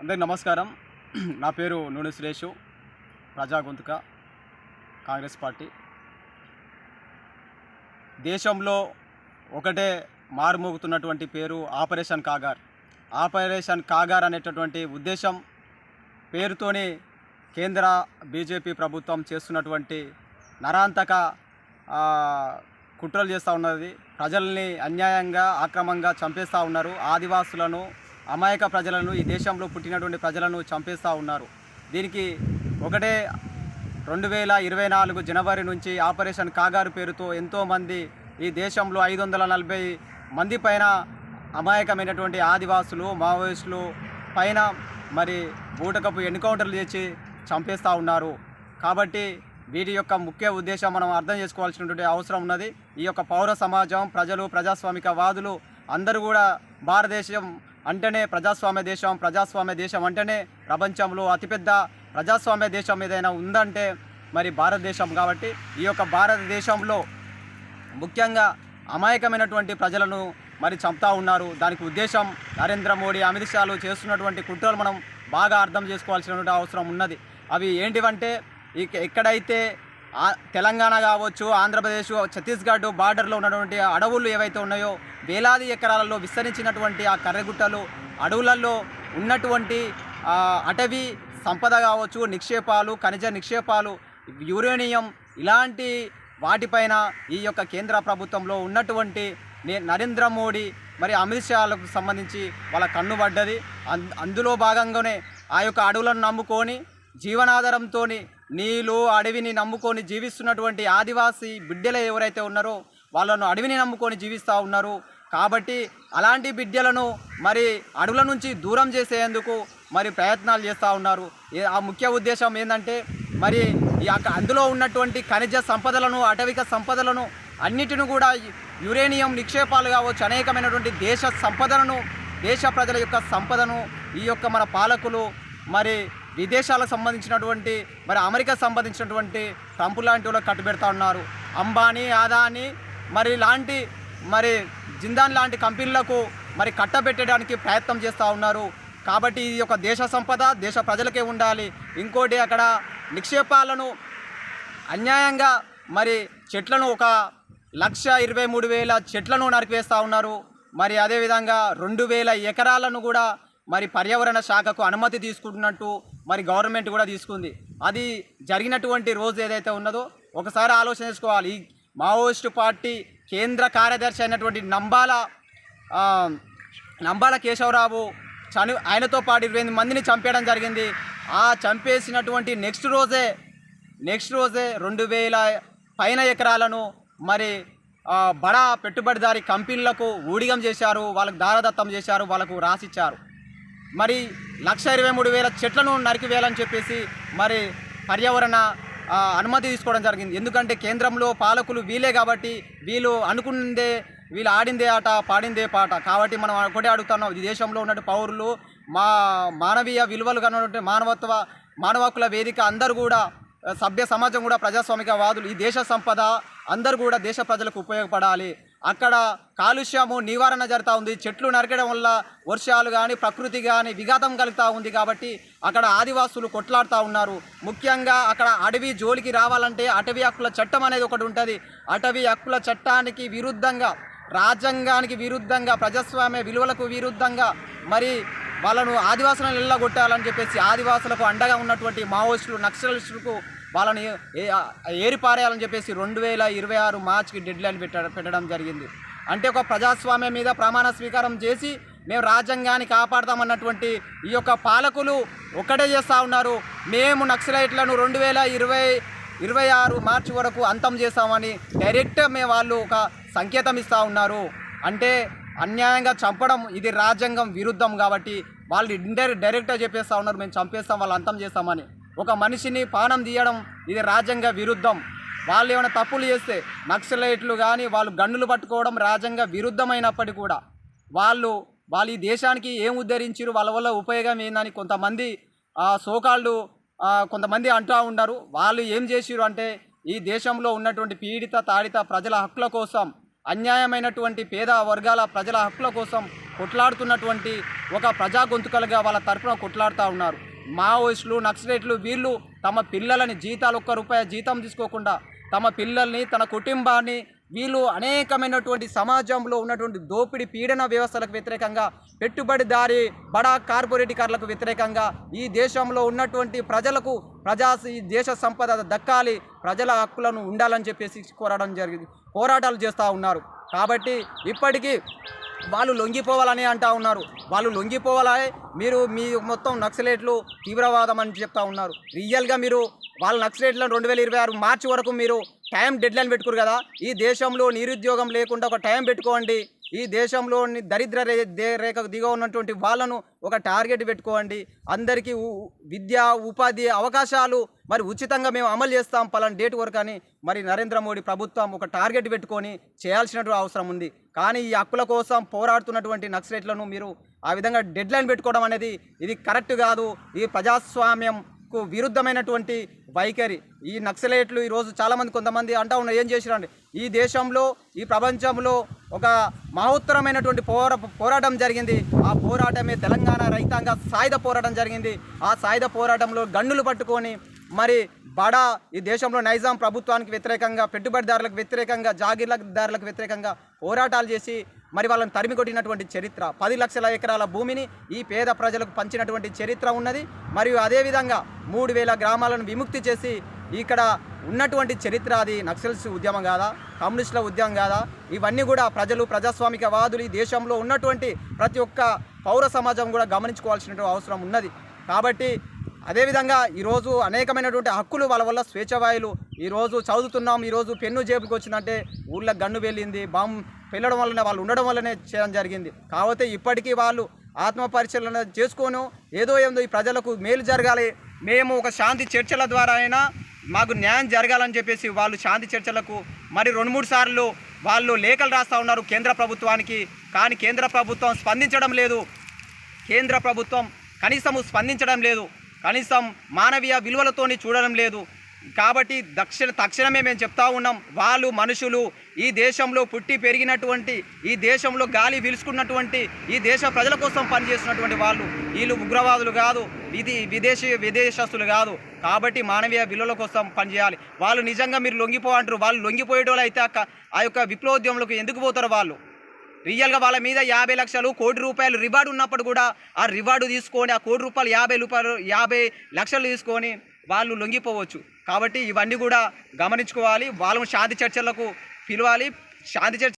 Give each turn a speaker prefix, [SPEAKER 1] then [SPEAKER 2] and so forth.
[SPEAKER 1] అందరికి నమస్కారం. నా పేరు నూనె సురేషు ప్రజా గొంతుక కాంగ్రెస్ పార్టీ. దేశంలో ఒకటే మారుమోగుతున్నటువంటి పేరు ఆపరేషన్ కాగార్. ఆపరేషన్ కాగార్ అనేటటువంటి ఉద్దేశం పేరుతోని కేంద్ర బీజేపీ ప్రభుత్వం చేస్తున్నటువంటి నరాంతక కుట్రలు చేస్తూ ఉన్నది. ప్రజల్ని అన్యాయంగా ఆక్రమంగా చంపేస్తూ ఉన్నారు. ఆదివాసులను అమాయక ప్రజలను ఈ దేశంలో పుట్టినటువంటి ప్రజలను చంపేస్తూ ఉన్నారు. దీనికి ఒకటే రెండు వేల ఇరవై నాలుగు జనవరి నుంచి ఆపరేషన్ కాగారు పేరుతో ఎంతోమంది ఈ దేశంలో ఐదు వందల నలభై మంది పైన అమాయకమైనటువంటి ఆదివాసులు మావోయిస్టులు పైన మరి బూటకపు ఎన్కౌంటర్లు చేసి చంపేస్తూ ఉన్నారు. కాబట్టి వీటి యొక్క ముఖ్య ఉద్దేశం మనం అర్థం చేసుకోవాల్సినటువంటి అవసరం ఉన్నది. ఈ యొక్క పౌర సమాజం ప్రజలు ప్రజాస్వామిక వాదులు అందరూ కూడా భారతదేశం అంటేనే ప్రజాస్వామ్య దేశం ప్రజాస్వామ్య దేశం అంటేనే ప్రపంచంలో అతిపెద్ద ప్రజాస్వామ్య దేశం ఏదైనా ఉందంటే మరి భారతదేశం కాబట్టి ఈ యొక్క భారతదేశంలో ముఖ్యంగా అమాయకమైనటువంటి ప్రజలను మరి చంపుతా ఉన్నారు. దానికి ఉద్దేశం నరేంద్ర మోడీ అమిత్ షాలు చేస్తున్నటువంటి కుట్రలు మనం బాగా అర్థం చేసుకోవాల్సినటువంటి అవసరం ఉన్నది. అవి ఏంటివంటే ఇక- ఎక్కడైతే తెలంగాణ కావచ్చు ఆంధ్రప్రదేశ్ ఛత్తీస్గఢ్ బార్డర్లో ఉన్నటువంటి అడవులు ఏవైతే ఉన్నాయో వేలాది ఎకరాలలో విస్తరించినటువంటి ఆ కర్రెగుట్టలు అడవులలో ఉన్నటువంటి అటవీ సంపద కావచ్చు నిక్షేపాలు ఖనిజ నిక్షేపాలు యురేనియం ఇలాంటి వాటిపైన ఈ యొక్క కేంద్ర ప్రభుత్వంలో ఉన్నటువంటి నే- నరేంద్ర మోడీ మరి అమిత్ షాలకు సంబంధించి వాళ్ళ కన్ను పడ్డది. అందులో భాగంగానే ఆ యొక్క అడవులను నమ్ముకొని జీవనాధారంతో నీళ్ళు అడవిని నమ్ముకొని జీవిస్తున్నటువంటి ఆదివాసీ బిడ్డలు ఎవరైతే ఉన్నారో వాళ్ళను అడవిని నమ్ముకొని జీవిస్తూ ఉన్నారు. కాబట్టి అలాంటి బిడ్డలను మరి అడవుల నుంచి దూరం చేసేందుకు మరి ప్రయత్నాలు చేస్తూ ఉన్నారు. ఆ ముఖ్య ఉద్దేశం ఏంటంటే మరి ఈ యొక్క అందులో ఉన్నటువంటి ఖనిజ సంపదలను అటవిక సంపదలను అన్నిటిని కూడా యురేనియం నిక్షేపాలు కావచ్చు అనేకమైనటువంటి దేశ సంపదలను దేశ ప్రజల యొక్క సంపదను ఈ యొక్క మన పాలకులు మరి విదేశాలకు సంబంధించినటువంటి మరి అమెరికా సంబంధించినటువంటి ట్రంప్ లాంటి వాళ్ళు కట్టుబెడతా ఉన్నారు. అంబానీ ఆదాని మరి లాంటి మరి జిందాన్ లాంటి కంపెనీలకు మరి కట్టబెట్టడానికి ప్రయత్నం చేస్తూ ఉన్నారు. కాబట్టి ఇది ఒక దేశ సంపద దేశ ప్రజలకే ఉండాలి. ఇంకోటి అక్కడ నిక్షేపాలను అన్యాయంగా మరి చెట్లను ఒక లక్ష ఇరవై మూడు వేల చెట్లను నరికివేస్తూ ఉన్నారు. మరి అదేవిధంగా రెండు వేల ఎకరాలను కూడా మరి పర్యావరణ శాఖకు అనుమతి తీసుకుంటున్నట్టు మరి గవర్నమెంట్ కూడా తీసుకుంది. అది జరిగినటువంటి రోజు ఏదైతే ఉన్నదో ఒకసారి ఆలోచన చేసుకోవాలి. ఈ మావోయిస్టు పార్టీ కేంద్ర కార్యదర్శి అయినటువంటి నంబాల నంబాల కేశవరావు చని ఆయనతో పాటు ఇరవై మందిని చంపేయడం జరిగింది. ఆ చంపేసినటువంటి నెక్స్ట్ రోజే నెక్స్ట్ రోజే రెండు వేల పైన ఎకరాలను మరి బడా పెట్టుబడిదారి కంపెనీలకు ఊడిగం చేశారు. వాళ్ళకు దారదత్తం చేశారు. వాళ్ళకు రాసిచ్చారు. మరి లక్ష ఇరవై మూడు వేల చెట్లను నరికివేయాలని చెప్పేసి మరి పర్యావరణ అనుమతి తీసుకోవడం జరిగింది. ఎందుకంటే కేంద్రంలో పాలకులు వీలే కాబట్టి వీళ్ళు అనుకున్నదే వీళ్ళు ఆడిందే ఆట పాడిందే పాట. కాబట్టి మనం ఒకటే అడుగుతున్నాం ఈ దేశంలో ఉన్న పౌరులు మా మానవీయ విలువలు కనుక మానవత్వ మానవ హక్కుల వేదిక అందరూ కూడా సభ్య సమాజం కూడా ప్రజాస్వామిక వాదులు ఈ దేశ సంపద అందరూ కూడా దేశ ప్రజలకు ఉపయోగపడాలి. అక్కడ కాలుష్యము నివారణ జరుగుతూ ఉంది. చెట్లు నరకడం వల్ల వర్షాలు కానీ ప్రకృతి కానీ విఘాతం కలుగుతూ ఉంది కాబట్టి అక్కడ ఆదివాసులు కొట్లాడుతూ ఉన్నారు. ముఖ్యంగా అక్కడ అడవి జోలికి రావాలంటే అటవీ హక్కుల చట్టం అనేది ఒకటి ఉంటుంది. అటవీ హక్కుల చట్టానికి విరుద్ధంగా రాజ్యాంగానికి విరుద్ధంగా ప్రజాస్వామ్య విలువలకు విరుద్ధంగా మరి వాళ్ళను ఆదివాసులను వెళ్ళగొట్టాలని చెప్పేసి ఆదివాసులకు అండగా ఉన్నటువంటి మావోయిస్టులు నక్సలిస్టులకు వాళ్ళని ఏ- ఏరిపారేయాలని చెప్పేసి రెండు వేల ఇరవై ఆరు మార్చికి డెడ్ లైన్ పెట్ట పెట్టడం జరిగింది. అంటే ఒక ప్రజాస్వామ్యం మీద ప్రమాణ స్వీకారం చేసి మేము రాజ్యాంగాన్ని కాపాడతామన్నటువంటి ఈ యొక్క పాలకులు ఒక్కటే చేస్తూ ఉన్నారు. మేము నక్సలైట్లను రెండు వేల ఇరవై ఇరవై ఆరు మార్చి వరకు అంతం చేస్తామని డైరెక్ట్ మేము వాళ్ళు ఒక సంకేతం ఇస్తూ ఉన్నారు. అంటే అన్యాయంగా చంపడం ఇది రాజ్యాంగం విరుద్ధం కాబట్టి వాళ్ళు ఇండైరెక్ట్ డైరెక్ట్గా చెప్పేస్తూ ఉన్నారు. మేము చంపేస్తాం వాళ్ళు అంతం చేస్తామని. ఒక మనిషిని పానం తీయడం ఇది రాజ్యాంగ విరుద్ధం. వాళ్ళు ఏమైనా తప్పులు చేస్తే నక్సలైట్లు కానీ వాళ్ళు గన్నులు పట్టుకోవడం రాజ్యాంగ విరుద్ధమైనప్పటికీ కూడా వాళ్ళు వాళ్ళు ఈ దేశానికి ఏం ఉద్ధరించారు వాళ్ళ వల్ల ఉపయోగం ఏందని కొంతమంది సోకాళ్ళు కొంతమంది అంటూ ఉన్నారు వాళ్ళు ఏం చేసిరు అంటే ఈ దేశంలో ఉన్నటువంటి పీడిత తాడిత ప్రజల హక్కుల కోసం అన్యాయమైనటువంటి పేద వర్గాల ప్రజల హక్కుల కోసం కొట్లాడుతున్నటువంటి ఒక ప్రజా గొంతుకలుగా వాళ్ళ తరఫున కొట్లాడుతూ ఉన్నారు. మావోయిస్టులు నక్సలైట్లు వీళ్ళు తమ పిల్లలని జీతాలు ఒక్క రూపాయి జీతం తీసుకోకుండా తమ పిల్లల్ని తన కుటుంబాన్ని వీళ్ళు అనేకమైనటువంటి సమాజంలో ఉన్నటువంటి దోపిడీ పీడన వ్యవస్థలకు వ్యతిరేకంగా పెట్టుబడిదారి బడా కార్పొరేటికారులకు వ్యతిరేకంగా ఈ దేశంలో ఉన్నటువంటి ప్రజలకు ప్రజా ఈ దేశ సంపద దక్కాలి ప్రజల హక్కులను ఉండాలని చెప్పేసి కోరడం జరిగింది పోరాటాలు చేస్తూ ఉన్నారు. కాబట్టి ఇప్పటికీ వాళ్ళు లొంగిపోవాలని అంటా ఉన్నారు. వాళ్ళు లొంగిపోవాలని మీరు మీ మొత్తం నక్సలేట్లు తీవ్రవాదం అని చెప్తా ఉన్నారు. రియల్గా మీరు వాళ్ళ నక్సలేట్లను రెండు వేల ఇరవై ఆరు మార్చి వరకు మీరు టైం డెడ్ లైన్ కదా. ఈ దేశంలో నిరుద్యోగం లేకుండా ఒక టైం పెట్టుకోండి. ఈ దేశంలోని దరిద్ర రే రేఖకు దిగ ఉన్నటువంటి వాళ్ళను ఒక టార్గెట్ పెట్టుకోండి. అందరికీ విద్య ఉపాధి అవకాశాలు మరి ఉచితంగా మేము అమలు చేస్తాం పలానా డేట్ వరకు అని మరి నరేంద్ర మోడీ ప్రభుత్వం ఒక టార్గెట్ పెట్టుకొని చేయాల్సినటువంటి అవసరం ఉంది. కానీ ఈ హక్కుల కోసం పోరాడుతున్నటువంటి నక్సలైట్లను మీరు ఆ విధంగా డెడ్లైన్ పెట్టుకోవడం అనేది ఇది కరెక్ట్ కాదు. ఈ కు విరుద్ధమైనటువంటి వైఖరి. ఈ నక్సలైట్లు ఈరోజు చాలామంది కొంతమంది అంటా ఉన్నారు ఏం చేసిరండి ఈ దేశంలో ఈ ప్రపంచంలో ఒక మహోత్తరమైనటువంటి పోరా పోరాటం జరిగింది. ఆ పోరాటమే తెలంగాణ రైతాంగ సాయుధ పోరాటం జరిగింది. ఆ సాయుధ పోరాటంలో గన్నులు పట్టుకొని మరి బడా ఈ దేశంలో నైజాం ప్రభుత్వానికి వ్యతిరేకంగా పెట్టుబడిదారులకు వ్యతిరేకంగా జాగీర్దారులకు వ్యతిరేకంగా పోరాటాలు చేసి మరి వాళ్ళని తరిమి కొట్టినటువంటి చరిత్ర. పది లక్షల ఎకరాల భూమిని ఈ పేద ప్రజలకు పంచినటువంటి చరిత్ర ఉన్నది. మరియు అదేవిధంగా మూడు వేల గ్రామాలను విముక్తి చేసి ఇక్కడ ఉన్నటువంటి చరిత్ర అది నక్సల్స్ ఉద్యమం కాదా కమ్యూనిస్టుల ఉద్యమం కాదా? ఇవన్నీ కూడా ప్రజలు ప్రజాస్వామికవాదులు ఈ దేశంలో ఉన్నటువంటి ప్రతి ఒక్క పౌర సమాజం కూడా గమనించుకోవాల్సినటువంటి అవసరం ఉన్నది. కాబట్టి అదేవిధంగా ఈరోజు అనేకమైనటువంటి హక్కులు వాళ్ళ వల్ల స్వేచ్ఛవాయులు ఈరోజు చదువుతున్నాం ఈరోజు పెన్ను జేబుకి వచ్చిందంటే ఊళ్ళో గన్ను వెళ్ళింది బాంబు వెళ్ళడం వల్లనే వాళ్ళు ఉండడం వల్లనే చేయడం జరిగింది. కాకపోతే ఇప్పటికీ వాళ్ళు ఆత్మ పరిశీలన చేసుకోను ఏదో ఏందో ఈ ప్రజలకు మేలు జరగాలి. మేము ఒక శాంతి చర్చల ద్వారా అయినా మాకు న్యాయం జరగాలని చెప్పేసి వాళ్ళు శాంతి చర్చలకు మరి రెండు మూడు సార్లు వాళ్ళు లేఖలు రాస్తూ ఉన్నారు కేంద్ర ప్రభుత్వానికి. కానీ కేంద్ర ప్రభుత్వం స్పందించడం లేదు. కేంద్ర ప్రభుత్వం కనీసము స్పందించడం లేదు. కనీసం మానవీయ విలువలతోని చూడడం లేదు. కాబట్టి దక్షిణ తక్షణమే మేము చెప్తా ఉన్నాం వాళ్ళు మనుషులు ఈ దేశంలో పుట్టి పెరిగినటువంటి ఈ దేశంలో గాలి పీల్చుకున్నటువంటి ఈ దేశ ప్రజల కోసం పనిచేస్తున్నటువంటి వాళ్ళు వీళ్ళు ఉగ్రవాదులు కాదు ఇది విదేశీ విదేశస్తులు కాదు. కాబట్టి మానవీయ విలువల కోసం పనిచేయాలి. వాళ్ళు నిజంగా మీరు లొంగిపో అంటారు వాళ్ళు లొంగిపోయేటోళ్ళు అయితే ఆ ఆ యొక్క విప్లవోద్యమంలోకి ఎందుకు పోతారు వాళ్ళు? రియల్గా వాళ్ళ మీద యాభై లక్షలు కోటి రూపాయలు రివార్డు ఉన్నప్పుడు కూడా ఆ రివార్డు తీసుకొని ఆ కోటి రూపాయలు యాభై రూపాయలు యాభై లక్షలు తీసుకొని వాళ్ళు లొంగిపోవచ్చు. కాబట్టి ఇవన్నీ కూడా గమనించుకోవాలి. వాళ్ళను శాంతి చర్చలకు పిలవాలి. శాంతి చర్చ